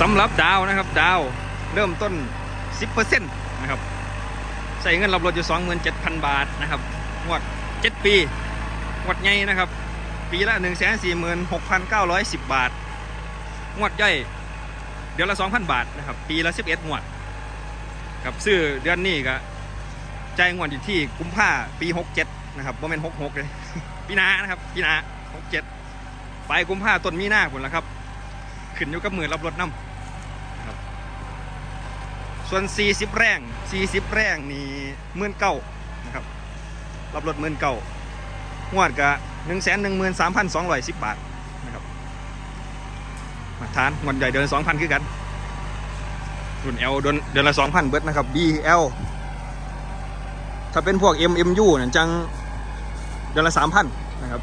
สำหรับดาวนะครับดาวเริ่มต้น 10%นะครับใส่เงินรับรถอยู่ 27,000 บาทนะครับงวด 7 ปีงวดใหญ่นะครับ ปีละ 146,910 บาทงวดย่อยเดือนละ 2,000 บาทนะครับปีละ 11งวดครับซื้อเดือนนี้ก็จ่ายงวดอยู่ที่กุมภาปี 67 นะครับโมเมน66 เลยปีหน้านะครับปีหน้า67 ไปกุมภาต้นมีหน้าผลแล้วครับ ขึ้นอยู่กับมือรับรถน้ำครับส่วน 40 แรง 40 แรงนี่หมื่นเก้านะครับรับรถหมื่นเก้างวดกะหนึ่งแสนหนึ่งหมื่นสามพันสองร้อยสิบบาทนะครับมาทานงวดใหญ่เดือนสองพันคือกันรุ่น L เดือนเดือนละสองพันเบิร์ดนะครับ BL ถ้าเป็นพวก MMU เนี่ยจังเดือนละสามพันนะครับ